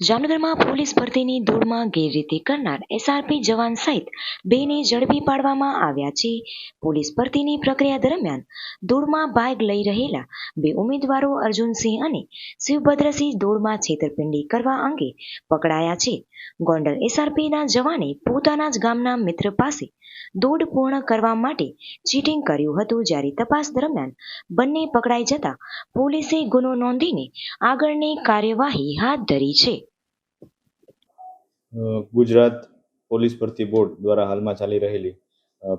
જામનગરમાં પોલીસ ભરતીની ધૂળમાં ગેરરીતિ કરનાર એસઆરપી જવાન સહિત બેને ઝડપી પાડવામાં આવ્યા છે. પોલીસ ભરતીની પ્રક્રિયા દરમિયાન ધૂળમાં ભાગ લઈ રહેલા બે ઉમેદવારો અર્જુનસિંહ અને શિવભદ્રસિંહ ધૂળમાં છેતરપિંડી કરવા અંગે પકડાયા છે. ગોંડલ એસઆરપીના જવાને પોતાના જ ગામના મિત્ર પાસે દોડ પૂર્ણ કરવા માટે ચીટિંગ કર્યું હતું. જ્યારે તપાસ દરમિયાન બંને પકડાઈ જતા પોલીસે ગુનો નોંધીને આગળની કાર્યવાહી હાથ ધરી છે. ગુજરાત પોલીસ ભરતી બોર્ડ દ્વારા હાલમાં ચાલી રહેલી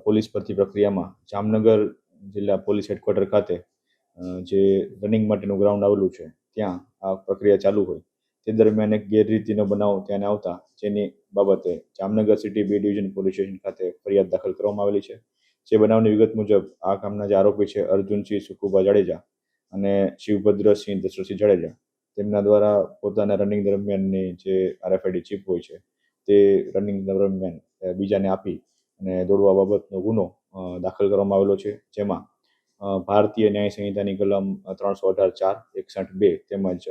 પોલીસ ભરતી પ્રક્રિયામાં જામનગર જિલ્લા પોલીસ હેડક્વાર્ટર ખાતે જે રનિંગ માટેનું ગ્રાઉન્ડ આવેલું છે, ત્યાં આ પ્રક્રિયા ચાલુ હોય. તે દરમિયાન એક ગેરરીતિનો બનાવ ત્યાં આવતા, જેની બાબતે Jamnagar city B division police station ખાતે ફરિયાદ દાખલ કરવામાં આવેલી છે. જે બનાવની વિગત મુજબ, આ કામના જે આરોપી છે અર્જુનસિંહ સુખુભા જાડેજા અને શિવભદ્રસિંહ દશરથસિંહ જાડેજા. તેમના દ્વારા પોતાના રનિંગ દરમિયાનની જે આરએફઆઈડી ચીપ હોય છે, તે રનિંગ દરમિયાન બીજાને આપી અને દોડવા બાબતનો ગુનો દાખલ કરવામાં આવેલો છે. જેમાં ભારતીય ન્યાય સંહિતાની કલમ ત્રણસો અઢાર ચાર એકસઠ બે તેમજ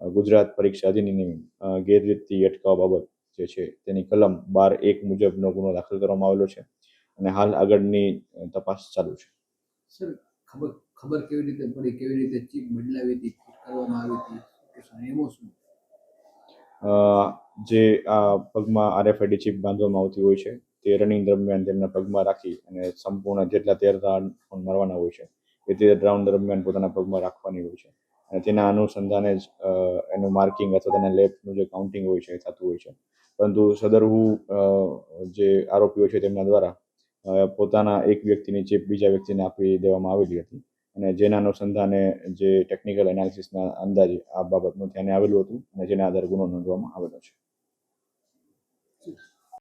ગુજરાત પરીક્ષા અધિનિયમ ગેરરીતિ અટકાવવા બાબત જે છે તેની કલમ બાર એક મુજબનો ગુનો દાખલ કરવામાં આવેલો છે અને હાલ આગળની તપાસ ચાલુ છે. સર, ખબર ખબર કેવી રીતે પડી? કેવી રીતે ચીપ બદલાવી હતી કરવામાં આવી હતી? અ, જે આ પગમાં આરએફઆઈડી ચીપ બાંધવામાં આવતી હોય છે તે રનિંગ દરમિયાન તેમના પગમાં રાખી અને સંપૂર્ણ જેટલા તેર રાઉન્ડ મારવાના હોય છે એ તેર રાઉન્ડ દરમિયાન પોતાના પગમાં રાખવાની હોય છે. અને તેના અનુસંધાને જ એનું માર્કિંગ અથવા તેના લેબનું જે કાઉન્ટિંગ હોય છે એ થતું હોય છે. પરંતુ સદરહુ જે આરોપીઓ છે તેમના દ્વારા પોતાના એક વ્યક્તિની ચીપ બીજા વ્યક્તિને આપી દેવામાં આવેલી હતી. અને જેના અનુસંધાને જે ટેકનિકલ એનાલિસિસના અંદાજે આ બાબતનું ધ્યાને આવેલું હતું અને જેના આધારે ગુનો નોંધવામાં આવેલો છે.